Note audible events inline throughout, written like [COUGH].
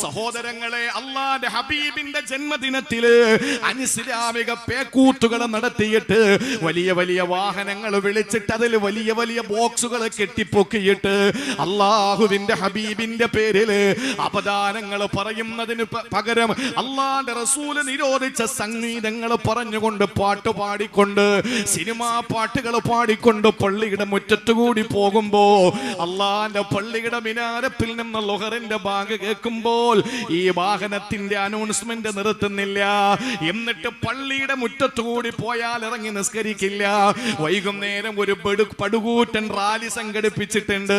സഹോദരങ്ങളെ അള്ളാന്റെ ഹബീബിന്റെ ജന്മദിനത്തിൽ അനിസ്ലാമിക പേക്കൂത്തുകൾ നടത്തിയിട്ട് വലിയ വലിയ വാഹനങ്ങൾ വിളിച്ചിട്ട് അതിൽ വലിയ വലിയ ബോക്സുകൾ കെട്ടിപ്പൊക്കിയിട്ട് അള്ളാഹുവിന്റെ ഹബീബിന്റെ പേരിൽ അപദാനങ്ങൾ പറയുന്നതിന് പകരം അള്ളാന്റെ റസൂൽ നിരോധിച്ച സംഗീതങ്ങൾ പറഞ്ഞുകൊണ്ട് പാട്ട് പാടിക്കൊണ്ട് സിനിമാ പാട്ടുകൾ പാടിക്കൊണ്ട് പള്ളിയുടെ മുറ്റത്തുകൂടി പോകുമ്പോ അള്ളാന്റെ പള്ളിയുടെ മിനാരപ്പിൽ നിന്ന് ലൊഹറിന്റെ ബാഗ് കേൾക്കുമ്പോൾ ഈ വാഹനത്തിന്റെ അനൗൺസ്മെന്റ് നിർത്തുന്നില്ല. എന്നിട്ട് പള്ളിയുടെ മുറ്റത്തുകൂടി പോയാൽ ഇറങ്ങി നിസ്കരിക്കില്ല. വൈകുന്നേരം ഒരു പടുകൂറ്റൻ റാലി സംഘടിപ്പിച്ചിട്ടുണ്ട്.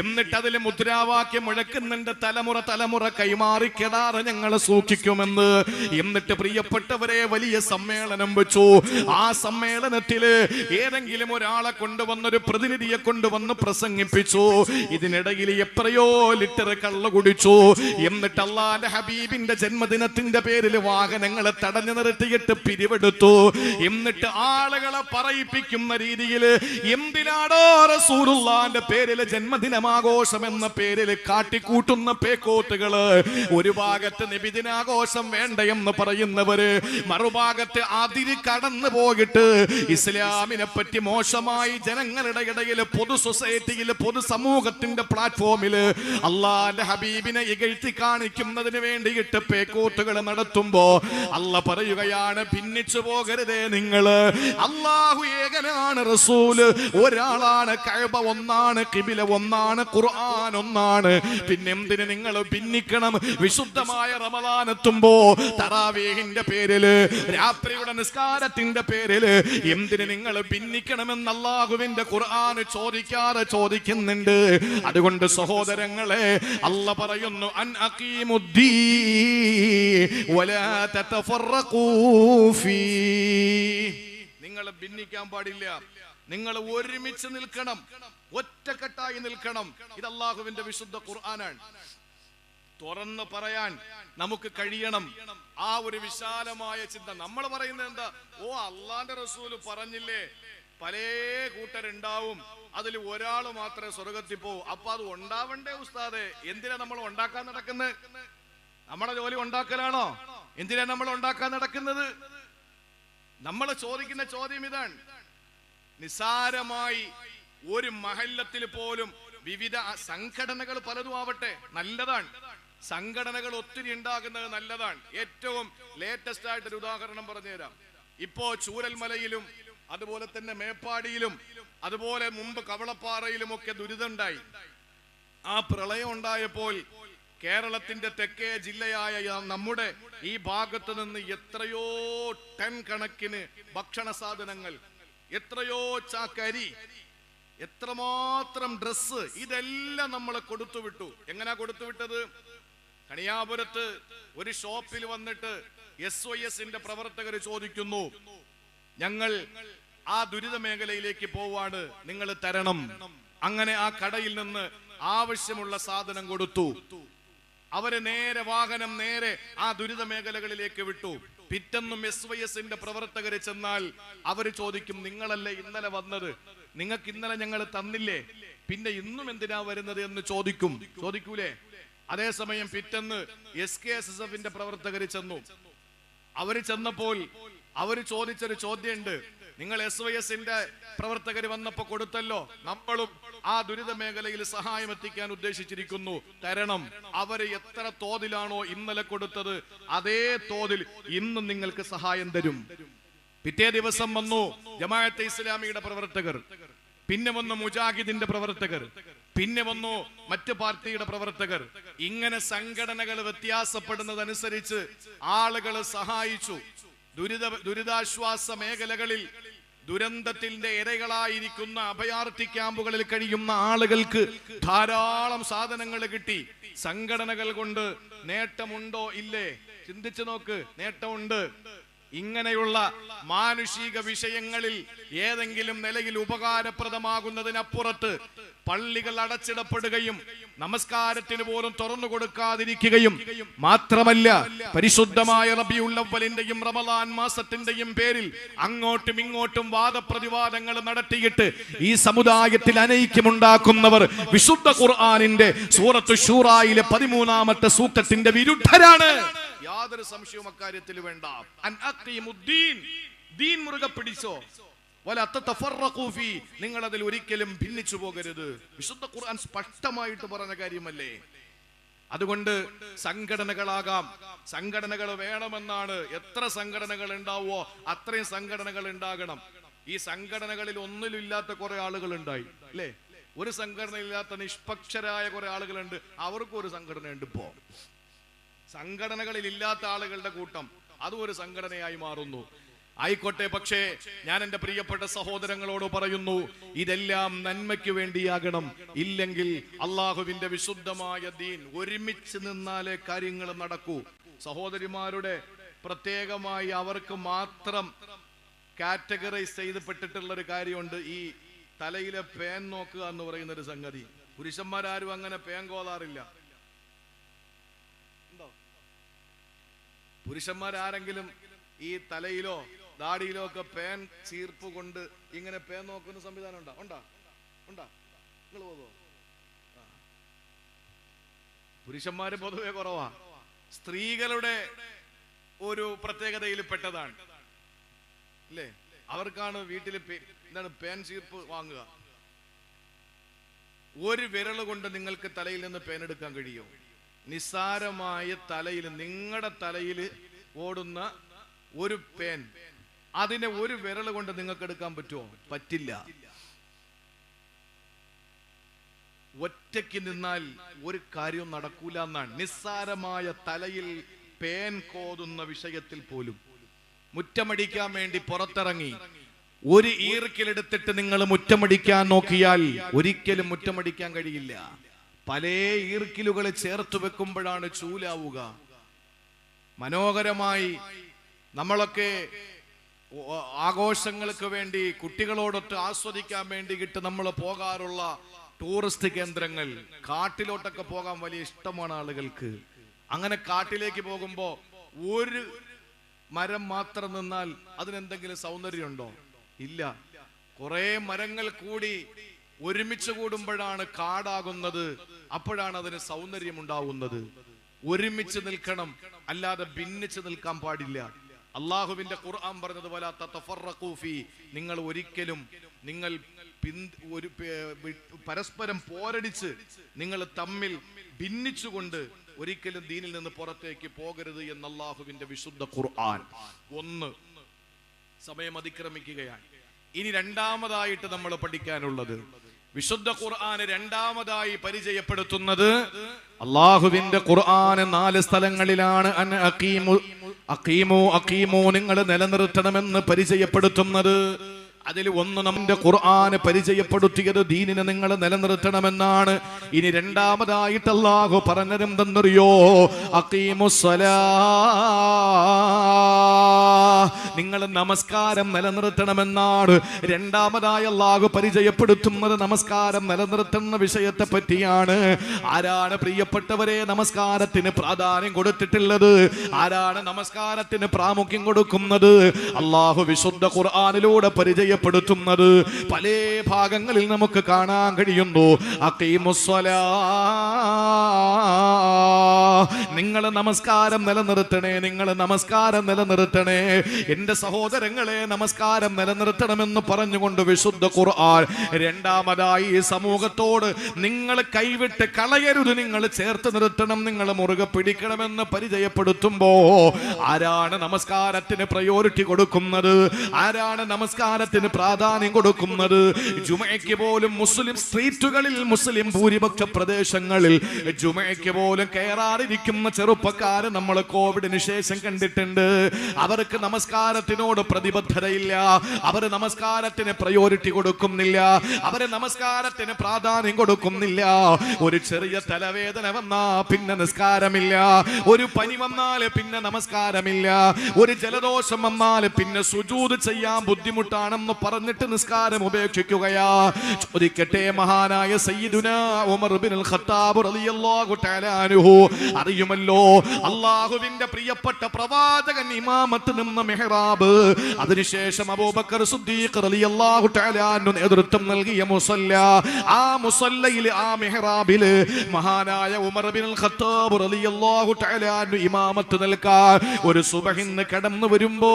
എന്നിട്ട് അതിൽ മുദ്രാവാക്യം മുഴക്കുന്നുണ്ട് തലമുറ തലമുറ കൈമാറി കെടാറ് ഞങ്ങൾ സൂക്ഷിക്കുമെന്ന്. എന്നിട്ട് പ്രിയപ്പെട്ടവരെ വലിയ സമ്മേളനം വെച്ചു. ആ സമ്മേളനത്തിൽ ഏതെങ്കിലും ഒരാളെ കൊണ്ടുവന്നൊരു പ്രതിനിധിയെ കൊണ്ടുവന്ന് പ്രസംഗിപ്പിച്ചു. ഇതിനിടയിൽ എത്രയോ ലിറ്റർ കള്ള കുടിച്ചു. എന്നിട്ട് അള്ളാന്റെ ഹബീബിന്റെ ജന്മദിനത്തിന്റെ പേരിൽ വാഹനങ്ങളെ തടഞ്ഞു നിർത്തിയിട്ട് പിരിവെടുത്തു. എന്നിട്ട് ആളുകളെ പറയിപ്പിക്കുന്ന രീതിയിൽ എന്തിനാടോ റസൂലുള്ളാന്റെ പേരിൽ ജന്മദിനമാഘോഷം എന്ന പേരിൽ കാട്ടിക്കൂട്ടുന്ന പേക്കോത്തുകൾ? ഒരു ഭാഗത്ത് നിബിദിനാഘോഷം വേണ്ട എന്ന് പറയുന്നവര് മറുഭാഗത്ത് അതിര് കടന്നു പോയിട്ട് ഇസ്ലാമിനെ പറ്റി മോശമായി ജനങ്ങളുടെ ഇടയിൽ പൊതു സൊസൈറ്റിയിൽ പൊതു സമൂഹത്തിന്റെ പ്ലാറ്റ്ഫോമിൽ അള്ളാന്റെ ഹബീബിനെ ഇകഴ്ത്തി കാണിക്കുന്നതിന് വേണ്ടിയിട്ട് പേക്കോട്ടുകൾ നടത്തുമ്പോ അല്ല പറയുകയാണ് ഭിന്നിച്ചു പോകരുതേ നിങ്ങൾ അള്ളാഹു ഏകനാണ് റസൂൽ. ഒരാളാണ് കഴബ ഒന്നാണ് കിബില ഒന്നാണ് ഖുർആൻ ഒന്നാണ്. പിന്നെ എന്തിന് നിങ്ങൾ ഭിന്നിക്കണം? വിശുദ്ധമായ റമദാനെത്തുമ്പോ തറാവേഹിന്റെ പേരിൽ രാത്രിയുടെ നിസ്കാരത്തിന്റെ പേരിൽ എന്തിന് നിങ്ങൾ ഭിന്നിക്കണമെന്ന് അള്ളാഹുവിന്റെ ഖുർആൻ ചോദിക്കാതെ ചോദിക്കുന്നുണ്ട്. അതുകൊണ്ട് സഹോദരങ്ങളെ അല്ല പറയുന്നു അൻ അഖീമുദ്ദീ വലാ تتفرقوا ഫീ നിങ്ങൾ ഭിന്നിക്കാൻ പാടില്ല. നിങ്ങൾ ഒരുമിച്ച് നിൽക്കണം. ഒറ്റക്കെട്ടായി നിൽക്കണം. ഇത് അള്ളാഹുവിന്റെ വിശുദ്ധ ഖുർആനാണ്. തുറന്ന് പറയാൻ നമുക്ക് കഴിയണം. ആ ഒരു വിശാലമായ ചിന്ത. നമ്മൾ പറയുന്നത് എന്താ? ഓ അള്ളാന്റെ റസൂൽ പറഞ്ഞില്ലേ? പല കൂട്ടരുണ്ടാവും. അതിൽ ഒരാൾ മാത്രമേ സ്വർഗത്തിൽ പോകൂ അപ്പൊ അത് ഉണ്ടാവണ്ടേ ഉസ്താദെ? എന്തിനാ നമ്മൾ ഉണ്ടാക്കാൻ നടക്കുന്നത്? നമ്മളെ ജോലി ഉണ്ടാക്കലാണോ? എന്തിനാ നമ്മൾ ഉണ്ടാക്കാൻ നടക്കുന്നത്? നമ്മൾ ചോദിക്കുന്ന ചോദ്യം ഇതാണ്. നിസാരമായി ഒരു മഹല്ലത്തിൽ പോലും വിവിധ സംഘടനകൾ പലതും ആവട്ടെ നല്ലതാണ്. സംഘടനകൾ ഒത്തിരി ഉണ്ടാകുന്നത് നല്ലതാണ്. ഏറ്റവും ലേറ്റസ്റ്റ് ആയിട്ടൊരു ഉദാഹരണം പറഞ്ഞുതരാം. ഇപ്പോ ചൂരൽമലയിലും അതുപോലെ തന്നെ മേപ്പാടിയിലും അതുപോലെ മുമ്പ് കവളപ്പാറയിലും ഒക്കെ ദുരിതമുണ്ടായി. ആ പ്രളയം ഉണ്ടായപ്പോൾ കേരളത്തിന്റെ തെക്കേ ജില്ലയായ നമ്മുടെ ഈ ഭാഗത്ത് നിന്ന് എത്രയോ ടൺ കണക്കിന് ഭക്ഷണ സാധനങ്ങൾ എത്രയോ ചാക്കരി എത്രമാത്രം ഡ്രസ് ഇതെല്ലാം നമ്മൾ കൊടുത്തുവിട്ടു. എങ്ങനാ കൊടുത്തുവിട്ടത്? കൊടുത്തു വിട്ടത് കണിയാപുരത്ത് ഒരു ഷോപ്പിൽ വന്നിട്ട് എസ് ഒ എസിന്റെ പ്രവർത്തകർ ചോദിക്കുന്നു ഞങ്ങൾ ആ ദുരിത മേഖലയിലേക്ക് പോവാണ് നിങ്ങൾ തരണം. അങ്ങനെ ആ കടയിൽ നിന്ന് ആവശ്യമുള്ള സാധനം കൊടുത്തു. അവർ നേരെ വാഹനം നേരെ ആ ദുരിത മേഖലകളിലേക്ക് വിട്ടു. പിറ്റെന്നും എസ് വൈ എസിന്റെ പ്രവർത്തകരെ ചെന്നാൽ അവർ ചോദിക്കും നിങ്ങളല്ലേ ഇന്നലെ വന്നത്? നിങ്ങൾക്ക് ഇന്നലെ ഞങ്ങൾ തന്നില്ലേ? പിന്നെ ഇന്നും എന്തിനാ വരുന്നത്? എന്ന് ചോദിക്കും. ചോദിക്കൂലേ? അതേസമയം പിറ്റെന്ന് എസ് കെ എസ് എസ് എഫിന്റെ പ്രവർത്തകര് ചെന്നു. അവർ ചെന്നപ്പോൾ അവർ ചോദിച്ചൊരു ചോദ്യമുണ്ട്. നിങ്ങൾ എസ് വൈ എസിന്റെ പ്രവർത്തകർ വന്നപ്പോ കൊടുത്തല്ലോ. നമ്മളും ആ ദുരിത മേഖലയിൽ സഹായം എത്തിക്കാൻ ഉദ്ദേശിച്ചിരിക്കുന്നു. തരണം. അവർ എത്ര തോതിലാണോ ഇന്നലെ കൊടുത്തത് അതേ തോതിൽ ഇന്നും നിങ്ങൾക്ക് സഹായം തരും. പിറ്റേ ദിവസം വന്നു ജമാഅത്തെ ഇസ്ലാമിയുടെ പ്രവർത്തകർ പിന്നെ വന്നു മുജാഹിദിന്റെ പ്രവർത്തകർ പിന്നെ വന്നു മറ്റു പാർട്ടിയുടെ പ്രവർത്തകർ. ഇങ്ങനെ സംഘടനകൾ വ്യത്യാസപ്പെടുന്നതനുസരിച്ച് ആളുകൾ സഹായിച്ചു. ദുരിത ദുരിതാശ്വാസ മേഖലകളിൽ ദുരന്തത്തിന്റെ ഇരകളായിരിക്കുന്ന അഭയാർത്ഥി ക്യാമ്പുകളിൽ കഴിയുന്ന ആളുകൾക്ക് ധാരാളം സാധനങ്ങൾ കിട്ടി. സംഘടനകൾ കൊണ്ട് നേട്ടമുണ്ടോ? ഇല്ലേ. ചിന്തിച്ചു നോക്ക്. നേട്ടമുണ്ട്. ഇങ്ങനെയുള്ള മാനുഷിക വിഷയങ്ങളിൽ ഏതെങ്കിലും നിലയിൽ ഉപകാരപ്രദമാകുന്നതിനപ്പുറത്ത് പള്ളികൾ അടച്ചിടപ്പെടുകയും നമസ്കാരത്തിന് പോലും തുറന്നു കൊടുക്കാതിരിക്കുകയും മാത്രമല്ല പരിശുദ്ധമായ റബിയുള്ളവലിന്റെയും റമലാൻ മാസത്തിന്റെയും പേരിൽ അങ്ങോട്ടും ഇങ്ങോട്ടും വാദപ്രതിവാദങ്ങൾ നടത്തിയിട്ട് ഈ സമുദായത്തിൽ അനൈക്യമുണ്ടാക്കുന്നവർ വിശുദ്ധ ഖുർആാനിന്റെ സൂറത്ത് ഷൂറായിലെ പതിമൂന്നാമത്തെ സൂക്തത്തിന്റെ വിരുദ്ധരാണ്. യാതൊരു സംശയവും അക്കാര്യത്തിൽ വേണ്ട. ദീൻ മുറുകെ പിടിച്ചോ. നിങ്ങൾ അതിൽ ഒരിക്കലും ഭിന്നിച്ചു പോകരുത്. വിശുദ്ധ ഖുർആൻ സ്പഷ്ടമായിട്ട് പറഞ്ഞ കാര്യമല്ലേ? അതുകൊണ്ട് സംഘടനകളാകാം. സംഘടനകൾ വേണമെന്നാണ് എത്ര സംഘടനകൾ ഉണ്ടാവോ അത്രയും സംഘടനകൾ ഉണ്ടാകണം. ഈ സംഘടനകളിൽ ഒന്നിലില്ലാത്ത കുറെ ആളുകൾ ഉണ്ടായി അല്ലേ? ഒരു സംഘടന ഇല്ലാത്ത നിഷ്പക്ഷരായ കുറെ ആളുകളുണ്ട്. അവർക്കും ഒരു സംഘടനയുണ്ട്. ഇപ്പോ സംഘടനകളിൽ ഇല്ലാത്ത ആളുകളുടെ കൂട്ടം അതും ഒരു സംഘടനയായി മാറുന്നു. ആയിക്കോട്ടെ പക്ഷേ ഞാൻ എന്റെ പ്രിയപ്പെട്ട സഹോദരങ്ങളോട് പറയുന്നു ഇതെല്ലാം നന്മയ്ക്ക് വേണ്ടിയാകണം. ഇല്ലെങ്കിൽ അള്ളാഹുവിന്റെ വിശുദ്ധമായ ദീൻ ഒരുമിച്ച് നിന്നാലേ കാര്യങ്ങൾ നടക്കൂ. സഹോദരിമാരുടെ പ്രത്യേകമായി അവർക്ക് മാത്രം കാറ്റഗറൈസ് ചെയ്തപ്പെട്ടിട്ടുള്ള ഒരു കാര്യമുണ്ട് ഈ തലയിലെ പേൻ നോക്കുക എന്ന് പറയുന്ന ഒരു സംഗതി. പുരുഷന്മാരാരും അങ്ങനെ പേൻ കോതാറില്ല ഉണ്ടോ പുരുഷന്മാരാരെങ്കിലും ഈ തലയിലോ ദാടിയിലോ ഒക്കെ പേൻ ചീർപ്പ് കൊണ്ട് ഇങ്ങനെ പേൻ നോക്കുന്ന സംവിധാനം ഉണ്ടോ? ഉണ്ടോ? ഉണ്ടോ? നിങ്ങൾ പോകുമോ പുരുഷന്മാര് പൊതുവെ കുറവാ. സ്ത്രീകളുടെ ഒരു പ്രത്യേകതയിൽ പെട്ടതാണ് അല്ലേ അവർക്കാണ് വീട്ടിൽ എന്താണ് പേൻ ചീർപ്പ് വാങ്ങുക. ഒരു വിരൽ കൊണ്ട് നിങ്ങൾക്ക് തലയിൽ നിന്ന് പേൻ എടുക്കാൻ കഴിയും. നിസ്സാരമായ തലയിൽ നിങ്ങളുടെ തലയിൽ ഓടുന്ന ഒരു പേൻ അതിനെ ഒരു വിരൽ കൊണ്ട് നിങ്ങൾക്ക് എടുക്കാൻ പറ്റുമോ? പറ്റില്ല. ഒറ്റയ്ക്ക് നിന്നാൽ ഒരു കാര്യവും നടക്കൂല എന്നാണ്. നിസ്സാരമായ തലയിൽ പേൻ കോതുന്ന വിഷയത്തിൽ പോലും മുറ്റമടിക്കാൻ വേണ്ടി പുറത്തിറങ്ങി ഒരു ഈർക്കിലെടുത്തിട്ട് നിങ്ങൾ മുറ്റമടിക്കാൻ നോക്കിയാൽ ഒരിക്കലും മുറ്റമടിക്കാൻ കഴിയില്ല. പല ഈർക്കിലുകളെ ചേർത്ത് വെക്കുമ്പോഴാണ് ചൂലാവുക. മനോഹരമായി നമ്മളൊക്കെ ആഘോഷങ്ങൾക്ക് വേണ്ടി കുട്ടികളോടൊത്ത് ആസ്വദിക്കാൻ വേണ്ടിയിട്ട് നമ്മൾ പോകാറുള്ള ടൂറിസ്റ്റ് കേന്ദ്രങ്ങൾ കാട്ടിലോട്ടൊക്കെ പോകാൻ വലിയ ഇഷ്ടമാണ് ആളുകൾക്ക്. അങ്ങനെ കാട്ടിലേക്ക് പോകുമ്പോൾ ഒരു മരം മാത്രം നിന്നാൽ അതിനെന്തെങ്കിലും സൗന്ദര്യമുണ്ടോ? ഇല്ല. കുറേ മരങ്ങൾ കൂടി ഒരുമിച്ച് കൂടുമ്പോഴാണ് കാടാകുന്നത്. അപ്പോഴാണ് അതിന് സൗന്ദര്യം ഉണ്ടാവുന്നത് ഒരുമിച്ച് നിൽക്കണം. അല്ലാതെ ഭിന്നിച്ച് നിൽക്കാൻ പാടില്ല. അള്ളാഹുവിന്റെ ഖുർആൻ പറഞ്ഞതുപോലെ. നിങ്ങൾ ഒരിക്കലും നിങ്ങൾ ഒരു പരസ്പരം പോരടിച്ച് നിങ്ങൾ തമ്മിൽ ഭിന്നിച്ചുകൊണ്ട് ഒരിക്കലും ദീനിൽ നിന്ന് പുറത്തേക്ക് പോകരുത് എന്ന് അള്ളാഹുവിന്റെ വിശുദ്ധ ഖുർആൻ. ഒന്ന് സമയം അതിക്രമിക്കുകയാണ്. ഇനി രണ്ടാമതായിട്ട് നമ്മൾ പഠിക്കാനുള്ളത് വിശുദ്ധ ഖുർആന് രണ്ടാമതായി പരിചയപ്പെടുത്തുന്നത് അള്ളാഹുവിന്റെ ഖുർആന് നാല് സ്ഥലങ്ങളിലാണ് അക്കീമോ അഖീമു നിങ്ങൾ നിലനിർത്തണമെന്ന് പരിചയപ്പെടുത്തുന്നത്. അതിൽ ഒന്ന് നമ്മുടെ ഖുർആന് പരിചയപ്പെടുത്തിയത് ദീനിനെ നിങ്ങൾ നിലനിർത്തണമെന്നാണ്. ഇനി രണ്ടാമതായിട്ട് അള്ളാഹു പറഞ്ഞതെന്തെന്നറിയോ? അഖീമുസ്സലാ നിങ്ങൾ നമസ്കാരം നിലനിർത്തണമെന്നാണ്. രണ്ടാമതായി അള്ളാഹു പരിചയപ്പെടുത്തുന്നത് നമസ്കാരം നിലനിർത്തുന്ന വിഷയത്തെ പറ്റിയാണ്. ആരാണ് പ്രിയപ്പെട്ടവരെ നമസ്കാരത്തിന് പ്രാധാന്യം കൊടുത്തിട്ടുള്ളത്? ആരാണ് നമസ്കാരത്തിന് പ്രാമുഖ്യം കൊടുക്കുന്നത്? അള്ളാഹു വിശുദ്ധ ഖുർആാനിലൂടെ പരിചയപ്പെടുത്തുന്നത് പല ഭാഗങ്ങളിൽ നമുക്ക് കാണാൻ കഴിയുന്നു. നിങ്ങൾ നമസ്കാരം നിലനിർത്തണേ നിങ്ങൾ നമസ്കാരം നിലനിർത്തണേ. [LAUGHS] എന്റെ സഹോദരങ്ങളെ നമസ്കാരം നിലനിർത്തണമെന്ന് പറഞ്ഞുകൊണ്ട് വിശുദ്ധ ഖുർആൻ. രണ്ടാമതായി ഈ സമൂഹത്തോട് നിങ്ങൾ കൈവിട്ട് കളയരുത് നിങ്ങൾ ചേർത്ത് നിർത്തണം നിങ്ങൾ മുറുകെ പിടിക്കണമെന്ന് പരിചയപ്പെടുത്തുമ്പോ ആരാണ് നമസ്കാരത്തിന് പ്രയോറിറ്റി കൊടുക്കുന്നത്? ആരാണ് നമസ്കാരത്തിന് പ്രാധാന്യം കൊടുക്കുന്നത്? ജുമയ്ക്ക് പോലും മുസ്ലിം സ്ട്രീറ്റുകളിൽ മുസ്ലിം ഭൂരിപക്ഷ പ്രദേശങ്ങളിൽ ജുമയ്ക്ക് പോലും കയറാറിരിക്കുന്ന ചെറുപ്പക്കാരെ നമ്മൾ കോവിഡിന് ശേഷം കണ്ടിട്ടുണ്ട്. അവർക്ക് നമസ്കാരത്തിനോട് പ്രതിബദ്ധതയില്ല. അവർ നമസ്കാരത്തിന് പ്രയോറിറ്റി കൊടുക്കുന്നില്ല. അവർ നമസ്കാരത്തിന് പ്രാധാന്യം കൊടുക്കുന്നില്ല. ഒരു ചെറിയ തലവേദന വന്നാ പിന്നെ നിസ്കാരമില്ല. ഒരു പനി വന്നാൽ പിന്നെ നമസ്കാരമില്ല. ഒരു ജലദോഷം വന്നാൽ പിന്നെ സുജൂത് ചെയ്യാൻ ബുദ്ധിമുട്ടാണെന്ന് പറഞ്ഞിട്ട് നിസ്കാരം ഉപേക്ഷിക്കുകയാ. ചോദിക്കട്ടെ മഹാനായ സയ്യിദുന ഉമർ ബിൻ ഖത്താബ് റളിയല്ലാഹു തആല അൻഹു. അറിയുമല്ലോ അള്ളാഹുവിന്റെ പ്രിയപ്പെട്ട പ്രവാചകൻ ഇമാമത്ത് നിന്ന മെഹ്റാബ്. അതിനുശേഷം അബൂബക്കർ സുദ്ദീഖ് റളിയല്ലാഹു തആല അൻഹു നേതൃത്വം നൽകിയ മുസല്ല. ആ മുസല്ലയിൽ ആ മെഹ്റാബിൽ മഹാനായ ഉമർ ബിൻ ഖത്താബ് റളിയല്ലാഹു തആല ഇമാമത്ത് നിൽക്കാൻ ഒരു സുബഹിന്ന് കടന്നു വരുമ്പോ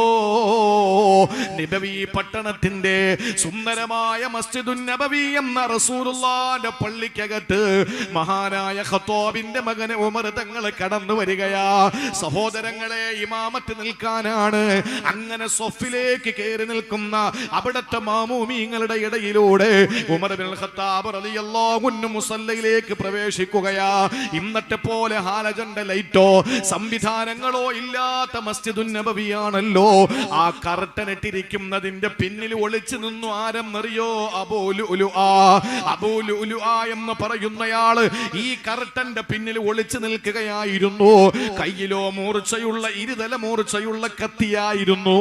നബവി പട്ടണത്തിന്റെ സുന്ദരമായ മസ്ജിദുൻ നബവി എന്ന റസൂലുള്ളാന്റെ പള്ളിക്കകത്ത് മഹാനായ ഖത്താബിന്റെ മകനെ ഉമർ തങ്ങൾ കടന്നു വരികയാ. സഹോദരങ്ങളെ ഇമാമത്ത് നിൽക്കാനാണ് അങ്ങനെ സൊഫിലേക്ക് കയറി നിൽക്കുന്ന അവിടത്തെ മാമൂമിങ്ങളുടെ ഇടയിലൂടെ ഉമർ ബിൻ ഖത്താബ് റളിയല്ലാഹു അൻഹു മുസല്ലയിലേക്ക് പ്രവേശിക്കുകയാ. ഇന്നത്തെ പോലെ ഹാലജന്റെ ലൈറ്റോ സംവിധാനങ്ങളോ ഇല്ലാത്ത മസ്ജിദുൻ നബവിയാണല്ലോ. ആ കർട്ടൻ ഇട്ടിരിക്കുന്നതിന്റെ പിന്നിൽ ഒളിച്ചു നിന്നു ആരം അബൂലു ആ അബൂലു ആ എന്ന് പറയുന്നയാൾ ഈ കർട്ടന്റെ പിന്നിൽ ഒളിച്ചു നിൽക്കുകയായിരുന്നു. കയ്യിലോ മൂർച്ചയുള്ള ഇരുതല മൂർച്ചയുള്ള കത്തിയായിരുന്നു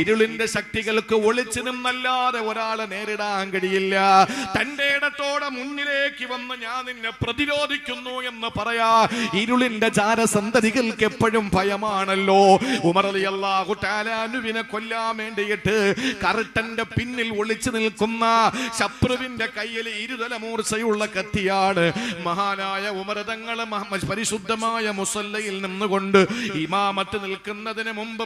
ഇരുളിന്റെ ശക്തികൾക്ക് ഒളിച്ചു നിന്നല്ലാതെ ഒരാളെ നേരിടാൻ കഴിയില്ല. തന്റെ ഇടത്തോടെ മുന്നിലേക്ക് വന്ന് ഞാൻ നിന്നെ പ്രതിരോധിക്കുന്നു എന്ന് പറയാ. ഇരുളിന്റെ ചാരസന്തതികൾക്ക് എപ്പോഴും ഭയമാണല്ലോ. ഉമർ അലി അള്ളാഹു ടാലാനുവിനെ കൊല്ലാൻ വേണ്ടിയിട്ട് കറുട്ടന്റെ പിന്നിൽ ഒളിച്ചു നിൽക്കുന്ന ശത്രുവിന്റെ കയ്യിൽ ഇരുതല മൂർച്ചയുള്ള കത്തിയാണ്. മഹാനായ ഉമരതങ്ങൾ പരിശുദ്ധമായ മുസല്ലയിൽ നിന്നുകൊണ്ട് ഇമാമത്ത് നിൽക്കുന്നതിന് മുമ്പ്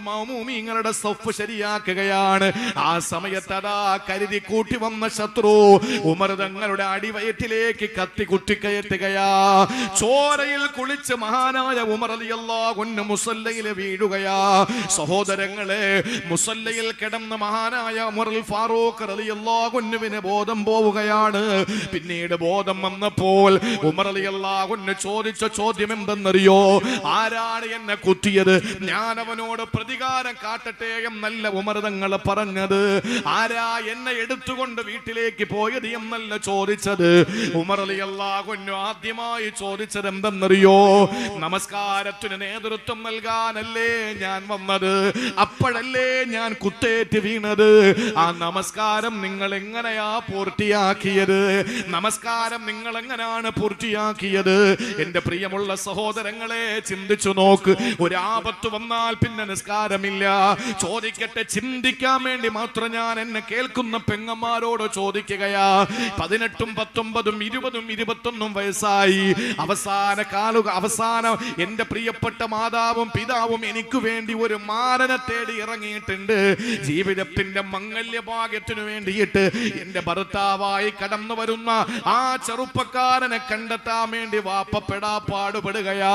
മൗമൂമിങ്ങളുടെ സഫ് ശരിയാക്കുകയാണ്. ആ സമയത്ത് അതാ കരുതി കൂട്ടി വന്ന ശത്രു ഉമർ തങ്ങളുടെ അടിവയറ്റിലേക്ക് കത്തി കുട്ടിക്കയറ്റുകയാ ചോരയിൽ കുളിച്ച് മഹാനായ ഉമർ അലിയല്ലാകുന്ന മുസല്ലയിൽ വീഴുകയാ. സഹോദരങ്ങളെ മുസല്ലയിൽ കിടന്ന മഹാനായ ഉമർ ഫാറൂഖ് റളിയല്ലാഹുവിന് ബോധം പോവുകയാണ്. പിന്നീട് ബോധം വന്നപ്പോൾ ഉമർ റളിയല്ലാഹുവിന് ചോദിച്ച ചോദ്യം എന്തെന്നറിയോ ആരാണ് എന്നെ കുത്തിയത്? ഞാൻ അവനോട് പ്രതികാരം കാട്ടട്ടെ എന്നല്ല ഉമർ തങ്ങൾ പറഞ്ഞത്. ആരാ എന്നെ എടുത്തുകൊണ്ട് വീട്ടിലേക്ക് പോയത് എന്നല്ല ചോദിച്ചത്. ഉമർ റളിയല്ലാഹുവിന് ആദ്യമായി ചോദിച്ചത് എന്തെന്നറിയോ? നമസ്കാരത്തിന് നേതൃത്വം നൽകാനല്ലേ ഞാൻ വന്നത്. അപ്പോഴല്ലേ ഞാൻ കുത്തേറ്റ് വീണത്. ആ നമസ്കാരം നിങ്ങൾ എങ്ങനെയാ പൂർത്തിയാക്കിയത്? നമസ്കാരം നിങ്ങൾ എങ്ങനെയാണ് പൂർത്തിയാക്കിയത്? എന്റെ പ്രിയമുള്ള സഹോദരങ്ങളെ ചിന്തിച്ചു നോക്ക്. ഒരാപത്ത് വന്നാൽ പിന്നെ നിസ്കാരമില്ല. ചോദിക്കട്ടെ ചിന്തിക്കാൻ വേണ്ടി മാത്രം ഞാൻ എന്നെ കേൾക്കുന്ന പെങ്ങന്മാരോട് ചോദിക്കുകയാ. പതിനെട്ടും പത്തൊമ്പതും ഇരുപതും ഇരുപത്തൊന്നും വയസ്സായി. അവസാന കാലു അവസാനം എന്റെ പ്രിയപ്പെട്ട മാതാവും പിതാവും എനിക്ക് വേണ്ടി ഒരു മാരനെ തേടി ഇറങ്ങിയിട്ടുണ്ട്. ജീവിതത്തിന്റെ മംഗല്യഭാഗ്യത്തിനു വേണ്ടിയിട്ട് എന്റെ ഭർത്താവായി കടന്നു വരുന്ന ആ ചെറുപ്പക്കാരനെ കണ്ടെത്താൻ വേണ്ടി വാപ്പപ്പെടാ പാടുപെടുകയാ.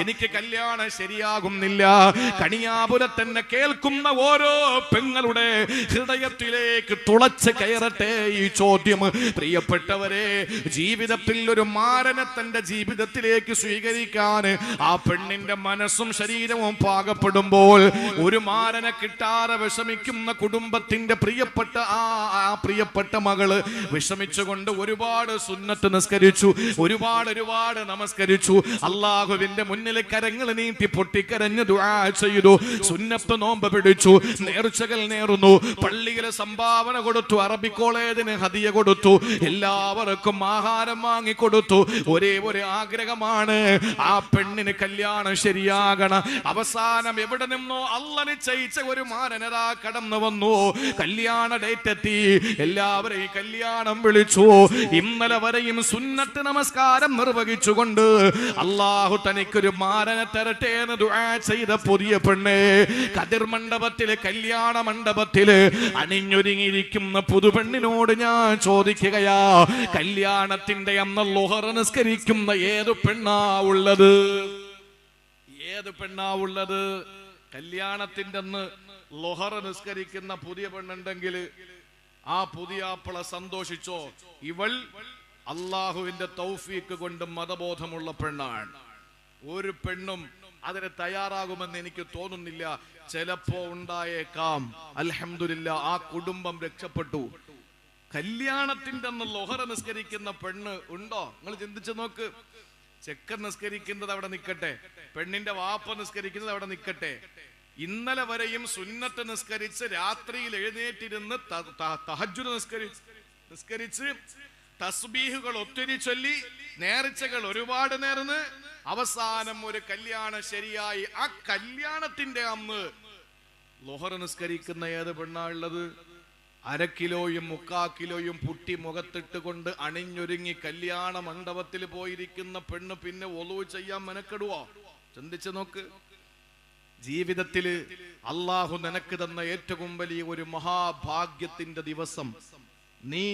എനിക്ക് കല്യാണം ശരിയാകുന്നില്ല. കണിയാപുരത്തന്നെ കേൾക്കുന്ന ഓരോ പെങ്ങളുടെ ഹൃദയത്തിലേക്ക് തുളച്ച് കയറട്ടെ ഈ ചോദ്യം. പ്രിയപ്പെട്ടവരെ ജീവിതത്തിൽ ഒരു മാരനെ തന്റെ ജീവിതത്തിലേക്ക് സ്വീകരിക്കാൻ ആ പെണ്ണിന്റെ മനസ്സും ശരീരവും പാകപ്പെടുമ്പോൾ ഒരു മാരനെ കിട്ടാതെ വിഷമിക്കുന്ന കുടുംബത്തിന്റെ പ്രിയപ്പെട്ട ആ ആ പ്രിയപ്പെട്ട മകൾ വിഷമിച്ചുകൊണ്ട് ഒരുപാട് സുന്നത്ത് നിസ്കരിച്ചു ഒരുപാട് ഒരുപാട് നമസ്കരിച്ചു. അള്ളാഹുവിന്റെ മുന്നിൽ കരങ്ങൾ നീട്ടി പൊട്ടിക്കരഞ്ഞ് ദുആ ചെയ്തു. സുന്നത്ത് നോമ്പ് പിടിച്ചു. നേർച്ചകൾ നേർന്നു. പള്ളിയിലെ സംഭാവന കൊടുത്തു. അറബി കോളേജിന് ഹതിയ കൊടുത്തു. എല്ലാവർക്കും ആഹാരം വാങ്ങിക്കൊടുത്തു. ഒരേ ഒരു ആഗ്രഹമാണ്. ആ പെണ്ണിന് കല്യാണം ശരിയാകണം. അവസാനം എവിടെ നിന്നോ അള്ളനെ നിശ്ചയിച്ച ഒരു മാനനതാ കടന്നു വന്നു. കല്യാണ ഡേറ്റ് എത്തി. എല്ലാവരെയും കല്യാണം വിളിച്ചു. ഇന്നലെ വരെയും സുന്നത്ത് നമസ്കാരം നിർവഹിച്ചുകൊണ്ട് അള്ളാഹു തനിക്കൊരു മാരനെ തരട്ടെ എന്ന് ചെയ്ത പുതിയ പെണ്ണ്. കതിർ മണ്ഡപത്തിൽ കല്യാണ മണ്ഡപത്തിൽ അണിഞ്ഞൊരുങ്ങിയിരിക്കുന്ന പുതുപെണ്ണിനോട് ഞാൻ ചോദിക്കുകയാ കല്യാണത്തിന്റെ അന്ന് ലോഹർ നിസ്കരിക്കുന്ന ഏത് പെണ്ണാ ഉള്ളത്? ഏത് പെണ്ണാ ഉള്ളത്? കല്യാണത്തിന്റെ അന്ന് ലൊഹർ നിസ്കരിക്കുന്ന പുതിയ പെണ്ണുണ്ടെങ്കിൽ ആ പുതിയ ആപ്പിള സന്തോഷിച്ചോ? ഇവൾ അള്ളാഹുവിന്റെ തൗഫീക്ക് കൊണ്ട് മതബോധമുള്ള പെണ്ണാണ്. ഒരു പെണ്ണും അതിന് തയ്യാറാകുമെന്ന് എനിക്ക് തോന്നുന്നില്ല. ചിലപ്പോ ഉണ്ടായേക്കാം. അലഹമില്ല ആ കുടുംബം രക്ഷപ്പെട്ടു. കല്യാണത്തിന്റെ അന്ന് ലൊഹറ നിസ്കരിക്കുന്ന പെണ്ണ് ഉണ്ടോ? നിങ്ങൾ ചിന്തിച്ചു നോക്ക്. ചെക്കൻ നിസ്കരിക്കുന്നത് അവിടെ നിൽക്കട്ടെ. പെണ്ണിന്റെ വാപ്പ നിസ്കരിക്കുന്നത് അവിടെ നിൽക്കട്ടെ. ഇന്നലെ വരെയും സുന്നത്ത് നിസ്കരിച്ച് രാത്രിയിൽ എഴുന്നേറ്റിരുന്ന് ത- ത- നിസ്കരി നിസ്കരിച്ച് തസ്ബീഹുകൾ ഒത്തിരി ചൊല്ലി നേർച്ചകൾ ഒരുപാട് നേർന്ന് അവസാനം ഒരു കല്യാണ ശരിയായി. ആ കല്യാണത്തിന്റെ അന്ന് ലോഹർ നിസ്കരിക്കുന്ന ഏത് പെണ്ണാ ഉള്ളത് അര കിലോയും മുക്കാ കിലോയും പുട്ടി മുഖത്തിട്ട് കൊണ്ട് അണിഞ്ഞൊരുങ്ങി കല്യാണ മണ്ഡപത്തിൽ പോയിരിക്കുന്ന പെണ്ണ് പിന്നെ ഒളിവ് ചെയ്യാൻ മെനക്കെടുവോ? ചിന്തിച്ചു നോക്ക്. ജീവിതത്തിൽ അള്ളാഹു നിനക്ക് തന്ന ഏറ്റവും വലിയ ഒരു മഹാഭാഗ്യത്തിന്റെ ദിവസം. നീ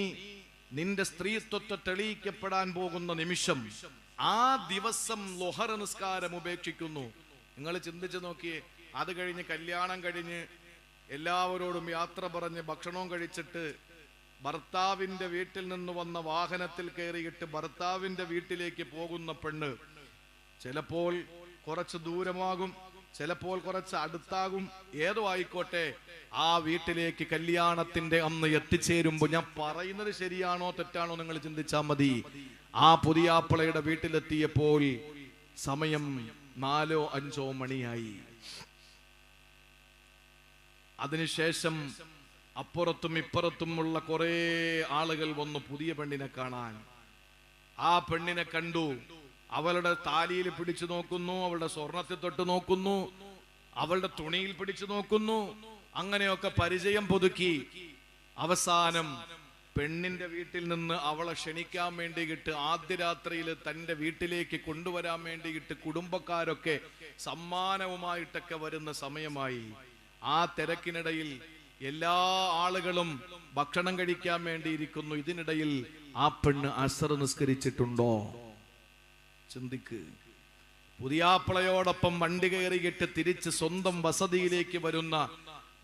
നിന്റെ സ്ത്രീത്വത്തെ തെളിയിക്കപ്പെടാൻ പോകുന്ന നിമിഷം ആ ദിവസം ലൊഹർ നിസ്കാരം ഉപേക്ഷിക്കുന്നു. നിങ്ങൾ ചിന്തിച്ചു നോക്കിയേ അത് കഴിഞ്ഞ് കല്യാണം കഴിഞ്ഞ് എല്ലാവരോടും യാത്ര പറഞ്ഞ് ഭക്ഷണവും കഴിച്ചിട്ട് ഭർത്താവിന്റെ വീട്ടിൽ നിന്ന് വന്ന വാഹനത്തിൽ കയറിയിട്ട് ഭർത്താവിന്റെ വീട്ടിലേക്ക് പോകുന്ന പെണ്ണ് ചിലപ്പോൾ കുറച്ച് ദൂരമാകും. ചിലപ്പോൾ കുറച്ച് അടുത്താകും. ഏതോ ആയിക്കോട്ടെ. ആ വീട്ടിലേക്ക് കല്യാണത്തിന്റെ അന്ന് എത്തിച്ചേരുമ്പോൾ ഞാൻ പറയുന്നത് ശരിയാണോ തെറ്റാണോ നിങ്ങൾ ചിന്തിച്ചാൽ മതി. ആ പുതിയാപ്പിളയുടെ വീട്ടിലെത്തിയപ്പോൾ സമയം നാലോ അഞ്ചോ മണിയായി. അതിനുശേഷം അപ്പുറത്തും ഇപ്പുറത്തുമുള്ള കുറെ ആളുകൾ വന്നു പുതിയ പെണ്ണിനെ കാണാൻ. ആ പെണ്ണിനെ കണ്ടു. അവളുടെ താലിയിൽ പിടിച്ചു നോക്കുന്നു അവളുടെ സ്വർണത്തിൽ തൊട്ട് നോക്കുന്നു അവളുടെ തുണിയിൽ പിടിച്ചു നോക്കുന്നു. അങ്ങനെയൊക്കെ പരിചയം പുതുക്കി. അവസാനം പെണ്ണിന്റെ വീട്ടിൽ നിന്ന് അവളെ ക്ഷണിക്കാൻ വേണ്ടിയിട്ട് ആദ്യ രാത്രിയിൽ തന്റെ വീട്ടിലേക്ക് കൊണ്ടുവരാൻ വേണ്ടിയിട്ട് കുടുംബക്കാരൊക്കെ സമ്മാനവുമായിട്ടൊക്കെ വരുന്ന സമയമായി. ആ തിരക്കിനിടയിൽ എല്ലാ ആളുകളും ഭക്ഷണം കഴിക്കാൻ വേണ്ടിയിരിക്കുന്നു. ഇതിനിടയിൽ ആ പെണ്ണ് അസർ നിസ്കരിച്ചിട്ടുണ്ടോ? ചിന്തിക്ക്. പുതിയാപ്പിളയോടൊപ്പം വണ്ടി കയറിയിട്ട് തിരിച്ച് സ്വന്തം വസതിയിലേക്ക് വരുന്ന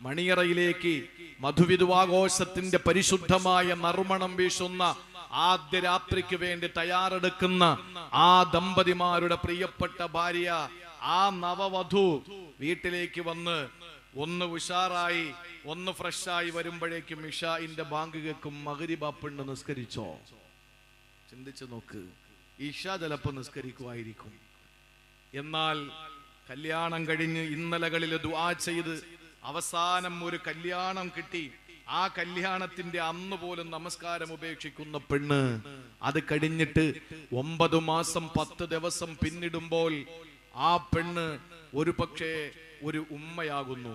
മണിയറയിലേക്ക് മധുവിധുവാഘോഷത്തിന്റെ പരിശുദ്ധമായ നറുമണം വീശുന്ന ആദ്യ രാത്രിക്ക് വേണ്ടി തയ്യാറെടുക്കുന്ന ആ ദമ്പതിമാരുടെ പ്രിയപ്പെട്ട ഭാര്യ ആ നവവധു വീട്ടിലേക്ക് വന്ന് ഒന്ന് ഉഷാറായി ഒന്ന് ഫ്രഷായി വരുമ്പോഴേക്കും ഇഷായിന്റെ ബാങ്ക് മകരി ബാപ്പിണ്ട് നിസ്കരിച്ചോ? ചിന്തിച്ചു നോക്ക്. ഇഷ ചിലപ്പോ നിസ്കരിക്കുമായിരിക്കും. എന്നാൽ കല്യാണം കഴിഞ്ഞ് ഇന്നലകളിൽ ദുആ ചെയ്ത് അവസാനം ഒരു കല്യാണം കിട്ടി. ആ കല്യാണത്തിന്റെ അന്ന് പോലും നമസ്കാരം ഉപേക്ഷിക്കുന്ന പെണ്ണ് അത് കഴിഞ്ഞിട്ട് ഒമ്പത് മാസം പത്ത് ദിവസം പിന്നിടുമ്പോൾ ആ പെണ്ണ് ഒരു പക്ഷേ ഒരു ഉമ്മയാകുന്നു.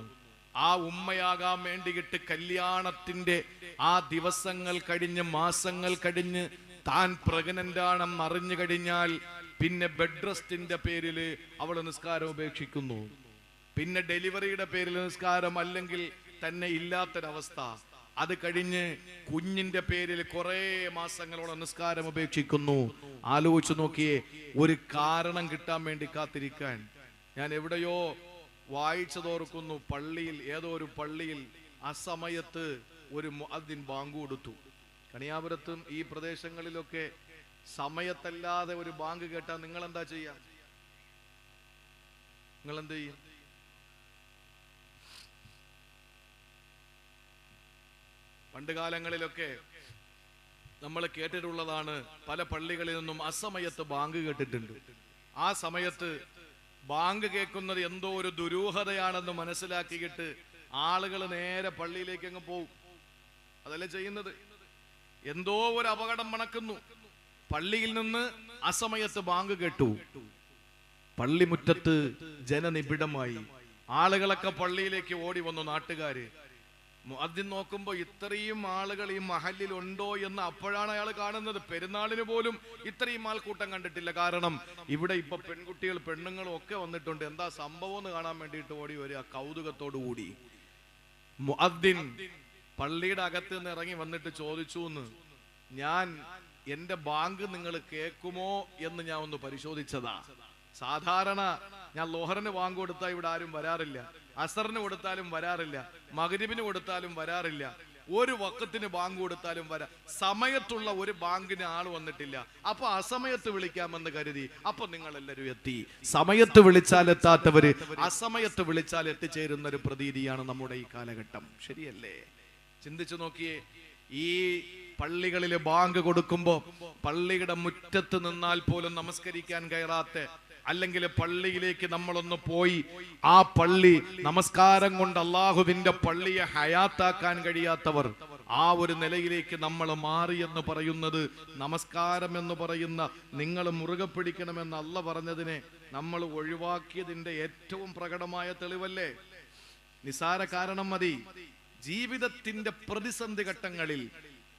ആ ഉമ്മയാകാൻ വേണ്ടിയിട്ട് കല്യാണത്തിന്റെ ആ ദിവസങ്ങൾ കഴിഞ്ഞ് മാസങ്ങൾ കഴിഞ്ഞ് താൻ പ്രഗ്നന്റ് ആണെന്ന് അറിഞ്ഞു കഴിഞ്ഞാൽ പിന്നെ ബെഡ് റെസ്റ്റിന്റെ പേരിൽ അവൾ നിസ്കാരം ഉപേക്ഷിക്കുന്നു. പിന്നെ ഡെലിവറിയുടെ പേരിൽ നിസ്കാരം അല്ലെങ്കിൽ തന്നെ ഇല്ലാത്തൊരവസ്ഥ. അത് കഴിഞ്ഞ് കുഞ്ഞിന്റെ പേരിൽ കുറെ മാസങ്ങളോളം നിസ്കാരം ഉപേക്ഷിക്കുന്നു. ആലോചിച്ചു നോക്കിയേ ഒരു കാരണം കിട്ടാൻ വേണ്ടി കാത്തിരിക്കാൻ. ഞാൻ എവിടെയോ വായിച്ചതോർക്കുന്നു പള്ളിയിൽ ഏതോ ഒരു പള്ളിയിൽ അസമയത്ത് ഒരു മുഅദ്ദിൻ ബാങ്ക് കൊടുത്തു. കണിയാപുരത്തും ഈ പ്രദേശങ്ങളിലൊക്കെ സമയത്തല്ലാതെ ഒരു ബാങ്ക് കേട്ടാൽ നിങ്ങൾ എന്താ ചെയ്യാ? നിങ്ങൾ എന്ത് ചെയ്യും? പണ്ട് കാലങ്ങളിലൊക്കെ നമ്മൾ കേട്ടിട്ടുള്ളതാണ് പല പള്ളികളിൽ നിന്നും അസമയത്ത് ബാങ്ക് കേട്ടിട്ടുണ്ട്. ആ സമയത്ത് ബാങ്ക് കേൾക്കുന്നത് എന്തോ ഒരു ദുരൂഹതയാണെന്ന് മനസ്സിലാക്കിയിട്ട് ആളുകൾ നേരെ പള്ളിയിലേക്ക് അങ്ങ് പോകും അതല്ലേ ചെയ്യുന്നത്? എന്തോ ഒരു അപകടം മണക്കുന്നു. പള്ളിയിൽ നിന്ന് അസമയത്ത് ബാങ്ക് കേട്ടു. പള്ളിമുറ്റത്ത് ജനനിബിഡമായി. ആളുകളൊക്കെ പള്ളിയിലേക്ക് ഓടി വന്നു നാട്ടുകാര്. ആദ്യം നോക്കുമ്പോ ഇത്രയും ആളുകൾ ഈ മഹലിൽ ഉണ്ടോ എന്ന് അപ്പോഴാണ് അയാൾ കാണുന്നത്. പെരുന്നാളിന് പോലും ഇത്രയും ആൾക്കൂട്ടം കണ്ടിട്ടില്ല. കാരണം ഇവിടെ ഇപ്പൊ പെൺകുട്ടികൾ പെണ്ണുങ്ങളും ഒക്കെ വന്നിട്ടുണ്ട്. എന്താ സംഭവം എന്ന് കാണാൻ വേണ്ടിയിട്ട് ഓടി വരിക കൗതുകത്തോടു കൂടി മുഅദ്ദിൻ പള്ളിയുടെ അകത്ത് നിന്ന് ഇറങ്ങി വന്നിട്ട് ചോദിച്ചു എന്ന് ഞാൻ എന്റെ ബാങ്ക് നിങ്ങൾ കേൾക്കുമോ എന്ന് ഞാൻ ഒന്ന് പരിശോധിച്ചതാ. സാധാരണ ഞാൻ ലോഹറിന് ബാങ്ക് കൊടുത്താൽ ഇവിടെ ആരും വരാറില്ല. അസറിന് കൊടുത്താലും വരാറില്ല. മകരിബിന് കൊടുത്താലും വരാറില്ല. ഒരു വക്കത്തിന് ബാങ്ക് കൊടുത്താലും വരാം. സമയത്തുള്ള ഒരു ബാങ്കിന് ആൾ വന്നിട്ടില്ല. അപ്പൊ അസമയത്ത് വിളിക്കാമെന്ന് കരുതി. അപ്പൊ നിങ്ങൾ എല്ലാവരും എത്തി. സമയത്ത് വിളിച്ചാൽ എത്താത്തവര് അസമയത്ത് വിളിച്ചാൽ എത്തിച്ചേരുന്ന ഒരു പ്രതീതിയാണ് നമ്മുടെ ഈ കാലഘട്ടം. ശരിയല്ലേ? ചിന്തിച്ചു നോക്കിയേ ഈ പള്ളികളിൽ ബാങ്ക് കൊടുക്കുമ്പോ പള്ളിയുടെ മുറ്റത്ത് നിന്നാൽ പോലും നമസ്കരിക്കാൻ കയറാത്ത അല്ലെങ്കിൽ പള്ളിയിലേക്ക് നമ്മളൊന്ന് പോയി ആ പള്ളി നമസ്കാരം കൊണ്ട് അള്ളാഹുവിന്റെ പള്ളിയെ ഹയാത്താക്കാൻ കഴിയാത്തവർ ആ ഒരു നിലയിലേക്ക് നമ്മൾ മാറി എന്ന് പറയുന്നത് നമസ്കാരം എന്ന് പറയുന്ന നിങ്ങൾ മുറുകെ പിടിക്കണമെന്ന് അല്ല പറഞ്ഞതിനെ നമ്മൾ ഒഴിവാക്കിയതിന്റെ ഏറ്റവും പ്രകടമായ തെളിവല്ലേ? നിസാര കാരണം മതി. ജീവിതത്തിന്റെ പ്രതിസന്ധി ഘട്ടങ്ങളിൽ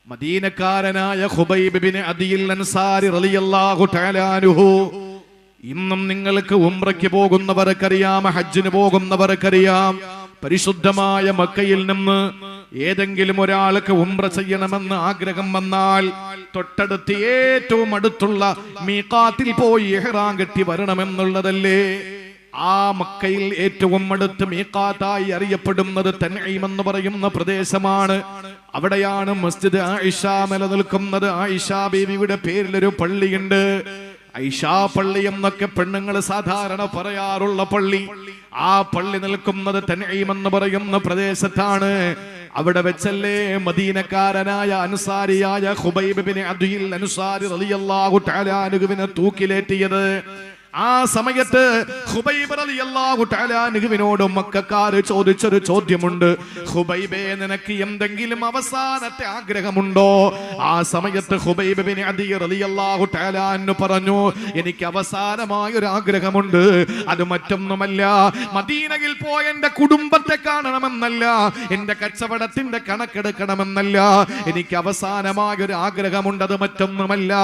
മദീനക്കാരനായ ഖുബൈബ് ബിൻ അദിയിൽ അൻസാരി റളിയല്ലാഹു ഇന്നും നിങ്ങൾക്ക് ഉംറയ്ക്ക് പോകുന്നവർക്കറിയാം ഹജ്ജിന് പോകുന്നവർക്കറിയാം. പരിശുദ്ധമായ മക്കയിൽ നിന്ന് ഏതെങ്കിലും ഒരാൾക്ക് ഉംറ ചെയ്യണമെന്ന് ആഗ്രഹം വന്നാൽ തൊട്ടടുത്ത് ഏറ്റവും അടുത്തുള്ള മീക്കാത്തിൽ പോയി ഇഹ്റാം കെട്ടി വരണമെന്നുള്ളതല്ലേ? ആ മക്കയിൽ ഏറ്റവും അടുത്ത് മീക്കാത്തായി അറിയപ്പെടുന്നത് തൻഈം എന്ന് പറയുന്ന പ്രദേശമാണ്. അവിടെയാണ് മസ്ജിദ് ആയിഷ നിലനിൽക്കുന്നത്. ആയിഷ ബീവിയുടെ പേരിലൊരു പള്ളിയുണ്ട്. ഐഷാ പള്ളി എന്നൊക്കെ പെണ്ണുങ്ങൾ സാധാരണ പറയാറുള്ള പള്ളി. ആ പള്ളി നിൽക്കുന്നത് തൻഈം എന്ന് പറയുന്ന പ്രദേശത്താണ്. അവിടെ വെച്ചല്ലേ മദീനക്കാരനായ അനുസാരിയായ ഹുബൈബിനെ ബിൻ അദ്യിൽ അനുസാരി റളിയല്ലാഹു തആല അൻഹുവിനെ തൂക്കിലേറ്റിയത്. ആ സമയത്ത് ഹുബൈബ് മക്കാര് ചോദിച്ചൊരു ചോദ്യമുണ്ട്. ഹുബൈബേ നിനക്ക് എന്തെങ്കിലും അവസാനത്തെ ആഗ്രഹമുണ്ടോ? ആ സമയത്ത് ഹുബൈബ് ബിൻ അദി റളിയല്ലാഹു തആല പറഞ്ഞു എനിക്ക് അവസാനമായ ഒരു ആഗ്രഹമുണ്ട്. അത് മറ്റൊന്നുമല്ല മദീനയിൽ പോയ എന്റെ കുടുംബത്തെ കാണണമെന്നല്ല എന്റെ കച്ചവടത്തിന്റെ കണക്കെടുക്കണമെന്നല്ല എനിക്ക് അവസാനമായ ഒരു ആഗ്രഹമുണ്ട്. അത് മറ്റൊന്നുമല്ല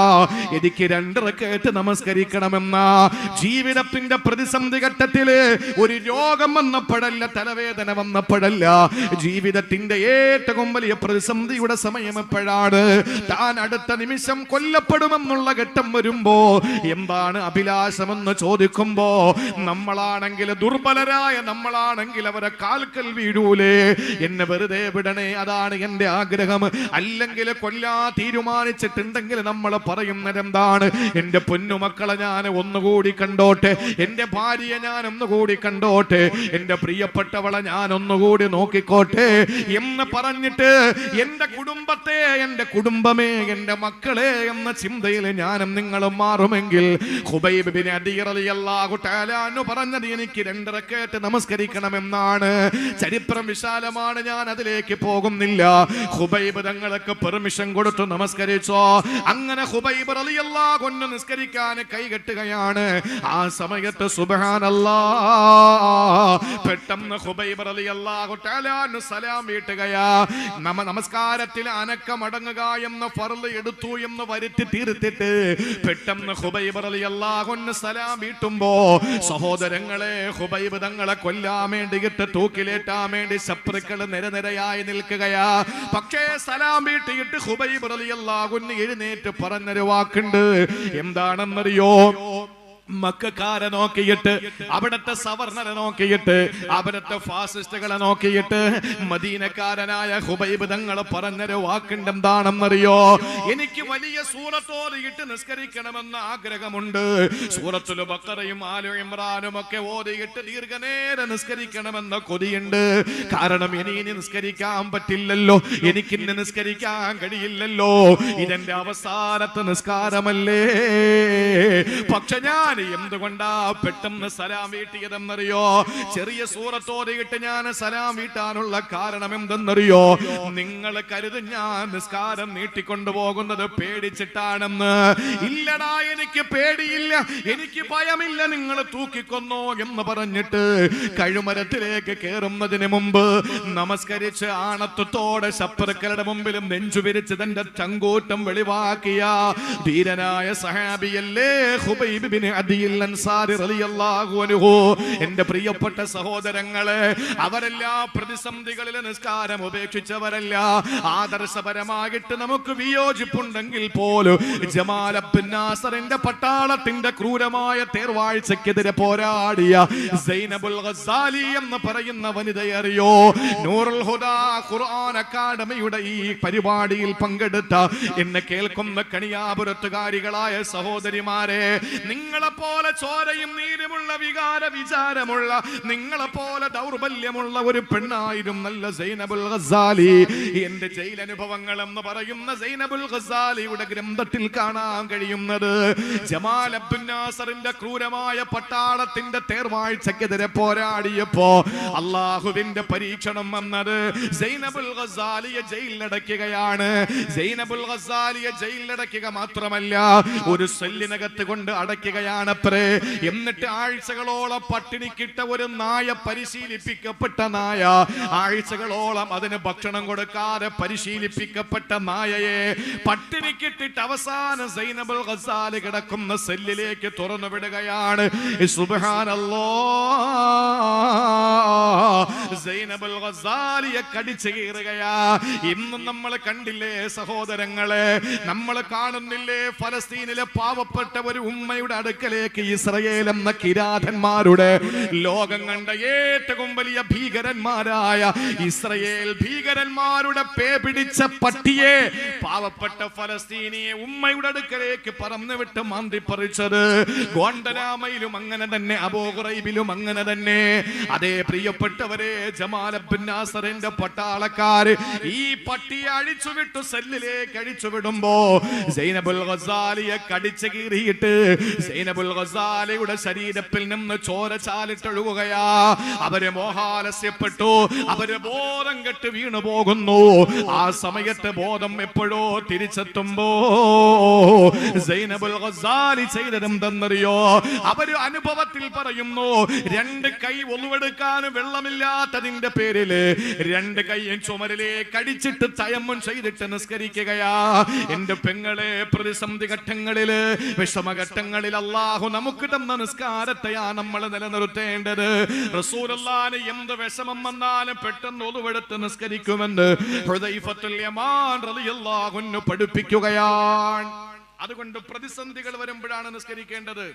എനിക്ക് രണ്ടിറക്കേറ്റ് നമസ്കരിക്കണമെന്ന ജീവിതത്തിന്റെ പ്രതിസന്ധി ഘട്ടത്തിൽ ഒരു രോഗം വന്നപ്പോഴല്ല തലവേദന വന്നപ്പോഴല്ല. ജീവിതത്തിന്റെ ഏറ്റവും വലിയ പ്രതിസന്ധിയുടെ സമയം എപ്പോഴാണ്? താൻ അടുത്ത നിമിഷം കൊല്ലപ്പെടുമെന്നുള്ള ഘട്ടം വരുമ്പോ എന്താണ് അഭിലാഷമെന്ന് ചോദിക്കുമ്പോ നമ്മളാണെങ്കിൽ ദുർബലരായ നമ്മളാണെങ്കിൽ അവരെ കാൽക്കൽ വീഴൂലേ? എന്നെ വെറുതെ വിടണേ അതാണ് എന്റെ ആഗ്രഹം. അല്ലെങ്കിൽ കൊല്ലാ തീരുമാനിച്ചിട്ടുണ്ടെങ്കിൽ നമ്മൾ പറയുന്നത് എന്താണ് എന്റെ പൊന്നുമക്കളെ ഞാൻ ഒന്നുകൂടി കണ്ടോട്ടെ. എന്റെ ഭാര്യയെ ഞാൻ ഒന്നുകൂടി കണ്ടോട്ടെ. എന്റെ പ്രിയപ്പെട്ടവളെ ഞാൻ ഒന്നുകൂടി നോക്കിക്കോട്ടെ എന്ന് പറഞ്ഞിട്ട് എന്റെ കുടുംബത്തെ എന്റെ കുടുംബമേ എന്റെ മക്കളെ എന്ന ചിന്തയിൽ ഞാനും നിങ്ങളും മാറുമെങ്കിൽ പറഞ്ഞത് എനിക്ക് രണ്ടരക്കേറ്റ് നമസ്കരിക്കണമെന്നാണ്. ചരിത്രം വിശാലമാണ് ഞാൻ അതിലേക്ക് പോകുന്നില്ല. ഹുബൈബ് തങ്ങളൊക്കെ പെർമിഷൻ കൊടുത്തു നമസ്കരിച്ചോ. അങ്ങനെ ഹുബൈബ് റളിയല്ലാഹു അൻഹു നിസ്കരിക്കാൻ കൈകെട്ടുകയാണ്. ആ സമയത്ത് സുബ്ഹാനല്ലാ. പെട്ടെന്ന് സലാം വീട്ടുകയാ. നമസ്കാരത്തിൽ അനക്കമടങ്ങുക എന്ന ഫർൾ എടുത്തു എന്ന് വരുത്തി തീർത്തിട്ട് പെട്ടെന്ന് ഹുബൈബർ അലി അള്ളാഹുന്ന് സലാം വീട്ടുമ്പോ സഹോദരങ്ങളെ ഹുബൈബ് തങ്ങളെ കൊല്ലാൻ വേണ്ടിയിട്ട് തൂക്കിലേറ്റാൻ വേണ്ടി ശത്രുക്കൾ നിരനിരയായി നിൽക്കുകയാ. പക്ഷേ സലാം വീട്ടിയിട്ട് ഹുബൈബ് അലി അള്ളാഹുന്ന് എഴുന്നേറ്റ് പറഞ്ഞൊരു വാക്കുണ്ട്. എന്താണെന്നറിയോ? മക്കാരെ നോക്കിയിട്ട് അവിടുത്തെ സവർണരെ നോക്കിയിട്ട് അവിടുത്തെ ഫാസിസ്റ്റുകളെ നോക്കിയിട്ട് മദീനക്കാരനായ ഹുബൈബ് തങ്ങൾ പറഞ്ഞൊരു വാക്കുണ്ടെന്താണെന്നറിയോ? എനിക്ക് വലിയ സൂറത്തോട് ഇട്ട് നിസ്കരിക്കണമെന്ന് ആഗ്രഹമുണ്ട്. സൂറത്തുൽ ബക്കറയും ആലു ഇമ്രാനും ഒക്കെ ഓതിയിട്ട് ദീർഘനേരം നിസ്കരിക്കണമെന്ന കൊതിയുണ്ട്. കാരണം ഇനി ഇനി നിസ്കരിക്കാൻ പറ്റില്ലല്ലോ. എനിക്കിന്ന് നിസ്കരിക്കാൻ കഴിയില്ലല്ലോ. ഇതെന്റെ അവസാനത്തെ നിസ്കാരമല്ലേ? പക്ഷെ ഞാൻ എന്തുകൊണ്ടാ പെട്ടെന്ന് സലാം വീട്ടിയതെന്നറിയോ? ചെറിയ സൂറത്തോടെയിട്ട് ഞാൻ സലാം വീട്ടാനുള്ള കാരണം എന്തെന്നറിയോ? നിങ്ങൾ കരുതും ഞാൻ നിസ്കാരം നീട്ടിക്കൊണ്ടുപോകുന്നത് പേടിച്ചിട്ടാണെന്ന്. ഇല്ലടാ എനിക്ക് പേടിയില്ല എനിക്ക് ഭയമില്ല നിങ്ങൾ തൂക്കിക്കൊന്നോ എന്ന് പറഞ്ഞിട്ട് കഴുമരത്തിലേക്ക് കയറുന്നതിന് മുമ്പ് നമസ്കരിച്ച് ആണത്വത്തോടെ ശത്രുക്കളുടെ മുമ്പിലും നെഞ്ചു വിരിച്ച് തന്റെ ചങ്കൂറ്റം വെളിവാക്കിയ ധീരനായ സഹാബിയല്ലേ ഹുബൈബ് എന്റെ പ്രിയപ്പെട്ട സഹോദരങ്ങളെ അവരെല്ലാ പ്രതിസന്ധികളിൽ നിസ്കാരം ഉപേക്ഷിച്ചവരല്ല. ആദർശപരമായിട്ട് നമുക്ക് വിയോജിപ്പുണ്ടെങ്കിൽ പോലും അബ്ദുൽ നാസറിന്റെ പട്ടാളത്തിന്റെ ക്രൂരമായ തേർവാഴ്ചക്കെതിരെ പോരാടിയ സൈനബുൽ ഗസാലി എന്ന് പറയുന്ന വനിതയറിയോ നൂറുൽ ഹുദാ ഖുർആൻ അക്കാദമിയുടെ ഈ പരിപാടിയിൽ പങ്കെടുത്ത എന്നെ കേൾക്കുന്ന കണിയാപുരത്തുകാരികളായ സഹോദരിമാരെ നിങ്ങളെ പോലെ ചോരയും നീരുമുള്ള വികാര വിചാരമുള്ള നിങ്ങളെപ്പോലെ ദൗർബല്യമുള്ള ഒരു പെണ്ണായിരും നല്ല സൈനബുൽ ഗസാലി. എന്റെ ജയിൽ അനുഭവങ്ങൾ എന്ന് പറയുന്ന സൈനബുൽ ഗസാലിയുടെ ഗ്രന്ഥത്തിൽ കാണാൻ കഴിയുന്നത്. ജമാൽ അബ്ദുൽ നാസറിന്റെ ക്രൂരമായ പട്ടാളത്തിന്റെ തേർവാഴ്ചക്കെതിരെ പോരാടിയപ്പോ അള്ളാഹുവിന്റെ പരീക്ഷണം വന്നത് സൈനബുൽ ഗസാലിയെ ജയിലിലടയ്ക്കുകയാണ്. സൈനബുൽ ഗസാലിയെ ജയിലിലടയ്ക്കുക മാത്രമല്ല ഒരു സെല്ലിനകത്ത് കൊണ്ട് അടയ്ക്കുകയാണത്രേ എന്നിട്ട് ആഴ്ചകളോളം പട്ടിണിക്കിട്ട ഒരു നായ പരിശീലിപ്പിക്കപ്പെട്ട നായ. ആഴ്ചകളോളം അതിന് ഭക്ഷണം കൊടുക്കാതെ പരിശീലിപ്പിക്കപ്പെട്ട നായയെ പട്ടിണിക്കിട്ടിട്ട് അവസാനം സൈനബുൽ ഹസാൽ കിടക്കുന്ന സെല്ലിലേക്ക് തുറന്നു വിടുകയാണ്. കീറുകയാ. ഇന്നും നമ്മൾ കണ്ടില്ലേ സഹോദരങ്ങളെ? നമ്മൾ കാണുന്നില്ലേ ഫലസ്തീനിലെ പാവപ്പെട്ട ഒരു ഉമ്മയുടെ അടുക്കലേക്ക് ഇസ്രയേൽ എന്ന കിരാതന്മാരുടെ ലോകം കണ്ട ഏറ്റവും വലിയ ഭീകരന്മാരായ ഇസ്രയേൽ ഭീകരന്മാരുടെ പേ പിടിച്ച പട്ടിയെ പാവപ്പെട്ട ഫലസ്തീനിയെ ഉമ്മയുടെ അടുക്കലേക്ക് പറന്നു വിട്ട് മാന്തിപ്പറിച്ചത്. ഗോണ്ടരാമയിലും അങ്ങനെ തന്നെ അബോഹുറൈബിലും അങ്ങനെ തന്നെ. അതേ പ്രിയപ്പെട്ടവരെ ജമാൽ പട്ടാളക്കാർ ഈ പട്ടിയെ അഴിച്ചുവിട്ടു സെല്ലിലേക്ക് അഴിച്ചുവിടുമ്പോ സൈനബുൽ ഗസാലിയെ കടിച്ചു കീറിയിട്ട് സൈനബുൽ ഗസാലിയുടെ ശരീരത്തിൽ നിന്ന് ചോര ചാലിട്ടൊഴുകുകയാ. അവർ മോഹാലസ്യപ്പെട്ടു. അവർ ബോധം കെട്ട് വീണു പോകുന്നു. ആ സമയത്ത് ബോധം എപ്പോഴോ തിരിച്ചെത്തുമ്പോ സൈനബുൽ ഗസാലി ചെയ്തതെന്തെന്നറിയോ? അവർ അനുഭവത്തിൽ പറയുന്നു രണ്ട് കൈ ഒന്നുവെടുക്കാൻ വെള്ളമില്ലാത്തതിന്റെ പേരിൽ രണ്ട് കൈയും ചുമരിലേക്ക് കടിച്ചിട്ട് തയമ്മം ചെയ്തിട്ട് നിസ്കരിക്കുകയാ. എന്റെ പെങ്ങളെ പ്രതിസന്ധി ഘട്ടങ്ങളിൽ വിഷമഘട്ടങ്ങളിൽ അള്ളാഹു നമുക്ക് തന്ന നിസ്കാരത്തെയാ നമ്മൾ നിലനിർത്തേണ്ടത്. റസൂലുള്ളാഹിന് എന്ത് വിഷമം വന്നാലും പെട്ടെന്ന് ഒതുവെടുത്ത് നിസ്കരിക്കുമെന്ന് പഠിപ്പിക്കുകയാണ്. അതുകൊണ്ട് പ്രതിസന്ധികൾ വരുമ്പോഴാണ് നിസ്കരിക്കേണ്ടത്.